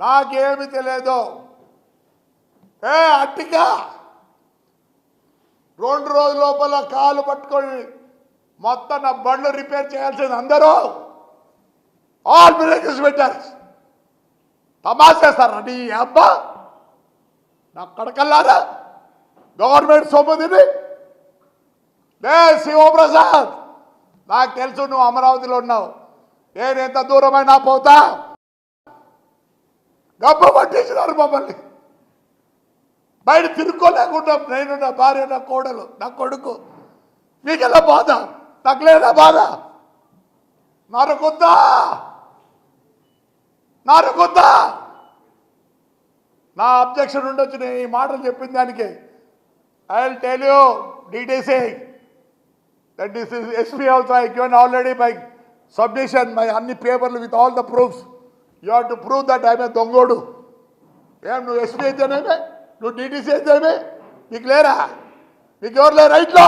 నాకేమి తెలియదు ఏ అట్టిగా. రెండు రోజుల లోపల కాలు పట్టుకొని మొత్తం నా బండ్లు రిపేర్ చేయాల్సింది అందరూ ఆల్ బ్రేకర్స్ పెట్టారు. తమాసేస్తారా నీ అబ్బా. నా కడకల్లారా? గవర్నమెంట్ సొమ్ము తిని. లే శివప్రసాద్ నాకు తెలుసు నువ్వు అమరావతిలో ఉన్నావు. నేను ఎంత దూరమైనా పోతా. గబ్బ పట్టేసినారు మమ్మల్ని. బయట తిరుక్కోలేకుండా నేను నా భార్య నా కోడలు నా కొడుకు. మీకెలా బాధ? నాకు లేదా బాధ? నరకొద్దా? నరకొద్దా? నా అబ్జెక్షన్ ఉండొచ్చు నేను ఈ మాటలు చెప్పిన దానికి. I will tell you details that is SP also I given already by submission my అన్ని పేపర్లు with all the proofs you have to prove that I దొంగోడు ఏం నువ్వు ఎస్పీ అయితేనేమే నువ్వు డీటీసీ అయితేనే నీకు లేరా? నీకు ఎవరు లేరా ఇంట్లో?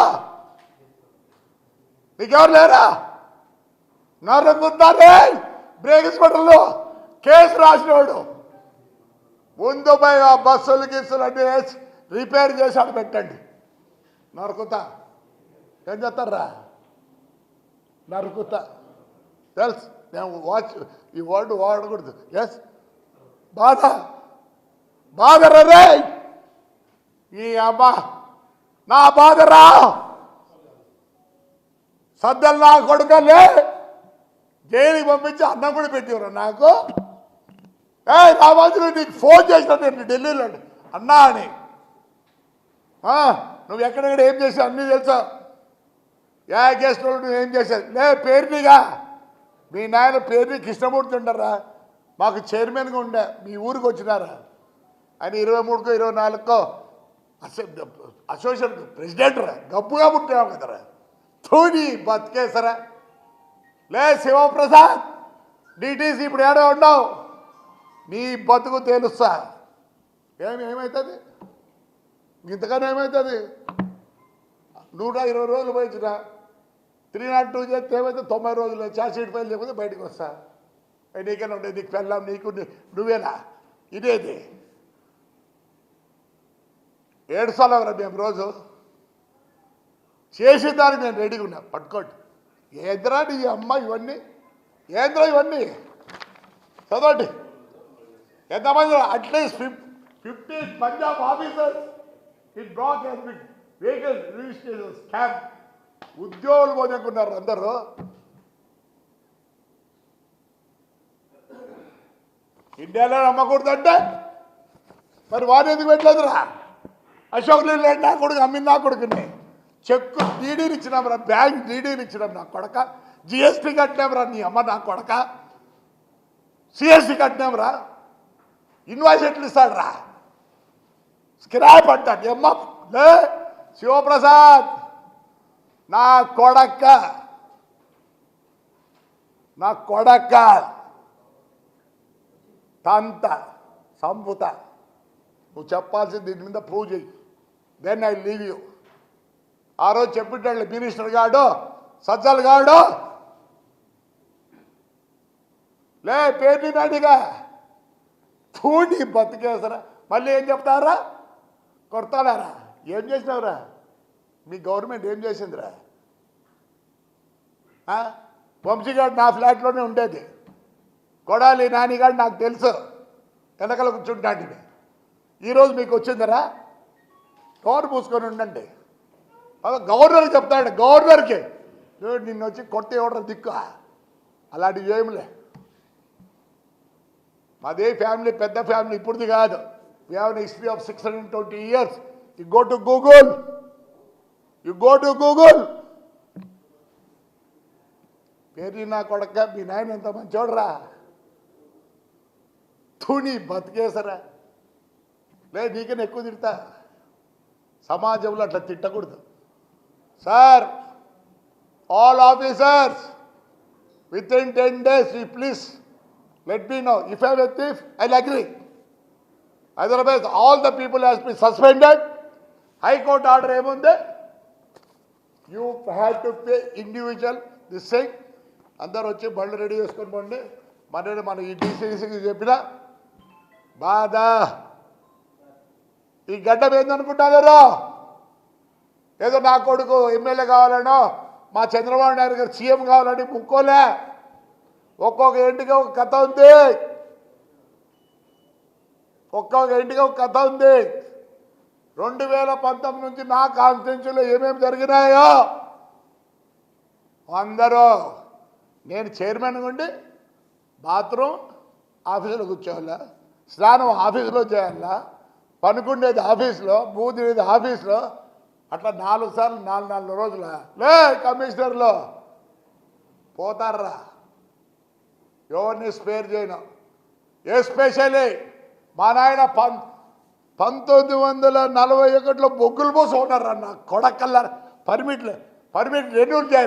నీకెవరు లేరా? నరుకుతారే బ్రేక్స్ హాస్పిటల్లో కేసు రాసినవాడు ముందు పోయి ఆ బస్సులు గిస్సులు అన్ని వేసి రిపేర్ చేసి పెట్టండి. నరుకుతా. ఏం చేస్తారా నరుకుతా. తెలుసు. మేము వాచ్ ఈ వర్డ్ వాడకూడదు. ఎస్ బాధ. బాధ రే? ఈ అబ్బా నా బాధరా? సద్దలు నా కొడుకలే. జైలుకి పంపించి అన్నం కూడా పెట్టివరా నాకు? ఏ రామాజులు నీకు ఫోన్ చేసిన నేను ఢిల్లీలో అన్నా అని. నువ్వు ఎక్కడెక్కడ ఏం చేసావు అన్నీ తెలుసా? ఏ గెస్ట్ నువ్వు ఏం చేశావు లే పేరునిగా. మీ నాయన పేరుని కృష్ణమూర్తి ఉండరా? మాకు చైర్మన్గా ఉండే మీ ఊరికి వచ్చినారా? ఆయన ఇరవై మూడుకో ఇరవై నాలుగుకో అసో- అసోసియేషన్ ప్రెసిడెంట్ రా. గబ్బుగా పుట్టావు కదరా. తోని బతికేసరా లే శివప్రసాద్ డిటీసీ ఇప్పుడు ఏడో ఉండవు నీ బతుకు తేలుస్తా. ఏమి ఏమవుతుంది ఇంతకన్నా ఏమవుతుంది నూట ఇరవై రోజులు పోయించినా త్రీ నాట్ టూ చేస్తే ఏమైతే తొంభై రోజులు చార్జ్షీట్ ఫైల్ లేకపోతే బయటకు వస్తా. నీకైనా ఉండేది నీకు వెళ్ళాం నీకు నువ్వేనా? ఇదేది. ఏడు సార్లు మేము రోజు? చేసేదానికి నేను రెడీగా ఉన్నా. పట్టుకోండి. ఏంద్రా నీ అమ్మ ఇవన్నీ? ఏంద్రా ఇవన్నీ? చదవండి. ఎంతమంది at least fif fifty Punjab officers in black has vehicle registration camp ఉద్యోగులు పోదనుకున్నారు అందరూ. ఇండియాలో అమ్మకూడదంటే మరి వాడు ఎందుకు పెట్టలేదురా? అశోక్ లేలాండ్ నా కొడుకు అమ్మిన నా కొడుకుని. చెక్కు డీడీలు ఇచ్చినాం రా బ్యాంక్ డీడీలు ఇచ్చినాం నా కొడక. జిఎస్టీ కట్టినాం రా నీ అమ్మ నా కొడక. సిఎస్టీ కట్టినాం రా. ఇన్వాయిస్ ఎట్లు ఇస్తాడు రా? స్క్రాప్ అంటాడు ఎమ్మ లే శివప్రసాద్. నా కొడక్క నా కొడక్క తంత సంపుత. నువ్వు చెప్పాల్సింది దీని మీద ప్రూవ్ చెయ్యి దెన్ ఐ లీవ్ యూ ఆ రోజు చెప్పిట్టాడు మినిస్టర్ గాడు సజ్జల్ గాడు లే పేరు నాడిగా. చూడి బతికేసరా. మళ్ళీ ఏం చెప్తారా? కొడతాడారా ఏం చేసినావురా? మీ గవర్నమెంట్ ఏం చేసిందిరా? ఆ? వంశీగాడు నా ఫ్లాట్లోనే ఉండేది. కొడాలి నానిగాడు నాకు తెలుసు. వెనకల కూర్చుంటాంటివి ఈరోజు మీకు వచ్చిందరా? డోర్ మూసుకొని ఉండండి. అదే గవర్నర్కి చెప్తాడు గవర్నర్కి. "చూడు, నిన్ను వచ్చి కొట్ట ఇవ్వడం దిక్కు? అలాంటివి ఏమిలే. మాదే ఫ్యామిలీ పెద్ద ఫ్యామిలీ ఇప్పుడుది కాదు. We have history of six hundred twenty years you go to Google you go to Google పేరు నా కొడక మీ నాయన ఎంత మంచోడరా. తుని బతికేసరా లే నీకన్నా ఎక్కువ తిడతా. సమాజంలో అట్లా తిట్టకూడదు. Sir all officers with in ten days ఈ please let me know if I thief I agree otherwise all the people has be suspended high court order ఏముంది? You have to pay individual this thing అందరు వచ్చి బండ్లు ready చేసుకొని పోండి. మన మన ఈ డీసీసీకి చెప్పిన బాధ. ఈ గడ్డం ఏందనుకుంటున్నారు ఏదో నా కొడుకు ఎమ్మెల్యే కావాలనో మా చంద్రబాబు నాయుడు గారు సీఎం కావాలని ముక్కోలే. ఒక్కొక్క ఇంటికి ఒక కథ ఉంది. ఒక్కొక్క ఇంటికి ఒక కథ ఉంది. రెండు వేల పంతొమ్మిది నుంచి నా కాన్స్టిట్యూన్సీలో ఏమేమి జరిగినాయో అందరూ నేను చైర్మన్ ఉండి బాత్రూమ్ ఆఫీసులో కూర్చోవాలా స్నానం ఆఫీసులో చేయాలా పనుకుండేది ఆఫీసులో బూదినేది ఆఫీస్లో అట్లా నాలుగు సార్లు నాలుగు నాలుగు రోజుల? లే కమిషనర్లో పోతారా? ఎవరిని స్పేర్ చేయను? ఎస్పెషల్లీ మా నాయన పం పంతొమ్మిది వందల నలభై ఒకటిలో బొగ్గులు పోసి ఉన్నారు అన్న కొడకల్లా. పర్మిట్లు పర్మిట్ రెన్యూల్ చేయాలి